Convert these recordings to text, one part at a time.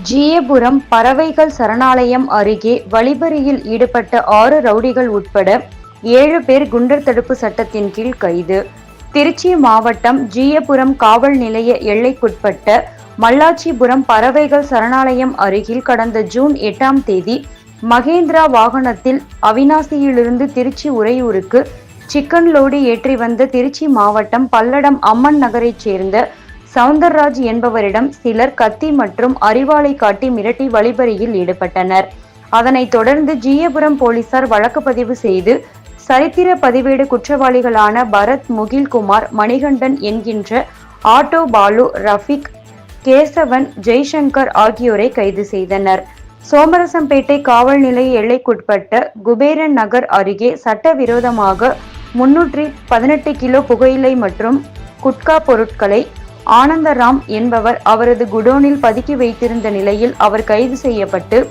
ஜியபுரம் பறவைகள் சரணாலயம் அருகே வழிபறியில் ஈடுபட்ட ஆறு ரவுடிகள் உட்பட ஏழு பேர் குண்டர் தடுப்பு சட்டத்தின் கீழ் கைது. திருச்சி மாவட்டம் ஜியபுரம் காவல் நிலைய எல்லைக்குட்பட்ட மல்லாச்சிபுரம் பறவைகள் சரணாலயம் அருகில் கடந்த ஜூன் எட்டாம் தேதி மகேந்திரா வாகனத்தில் அவினாசியிலிருந்து திருச்சி உறையூருக்கு சிக்கன் லோடு ஏற்றி வந்த திருச்சி மாவட்டம் பல்லடம் அம்மன் நகரைச் சேர்ந்த சவுந்தரராஜ் என்பவரிடம் சிலர் கத்தி மற்றும் அறிவாளை காட்டி மிரட்டி வழிபறியில் ஈடுபட்டனர். அதனைத் தொடர்ந்து ஜீயபுரம் போலீசார் வழக்கு பதிவு செய்து சரித்திர பதிவேடு குற்றவாளிகளான பரத் முகில்குமார் மணிகண்டன் என்கின்ற ஆட்டோ பாலு ரஃபிக் கேசவன் ஜெய்சங்கர் ஆகியோரை கைது செய்தனர். சோமரசம்பேட்டை காவல் நிலைய எல்லைக்குட்பட்ட குபேரன் நகர் அருகே சட்டவிரோதமாக முன்னூற்றி பதினெட்டு கிலோ புகையிலை மற்றும் குட்கா பொருட்களை ஆனந்தராம் என்பவர் அவரது குடோனில் பதுக்கி வைத்திருந்த நிலையில் அவர் கைது செய்யப்பட்டு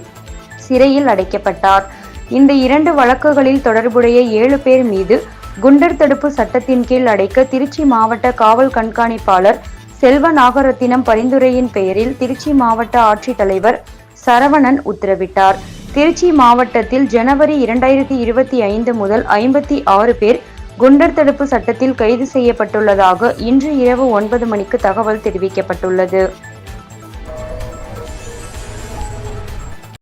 சிறையில் அடைக்கப்பட்டார். இந்த இரண்டு வழக்குகளில் தொடர்புடைய ஏழு பேர் மீது குண்டர் தடுப்பு சட்டத்தின் கீழ் அடைக்க திருச்சி மாவட்ட காவல் கண்காணிப்பாளர் செல்வ நாகரத்தினம் பரிந்துரையின் பெயரில் திருச்சி மாவட்ட ஆட்சித்தலைவர் சரவணன் உத்தரவிட்டார். திருச்சி மாவட்டத்தில் ஜனவரி இரண்டாயிரத்தி இருபத்தி ஐந்து முதல் ஐம்பத்தி ஆறு பேர் குண்டர் தடுப்பு சட்டத்தில் கைது செய்யப்பட்டுள்ளதாக இன்று இரவு ஒன்பது மணிக்கு தகவல் தெரிவிக்கப்பட்டுள்ளது.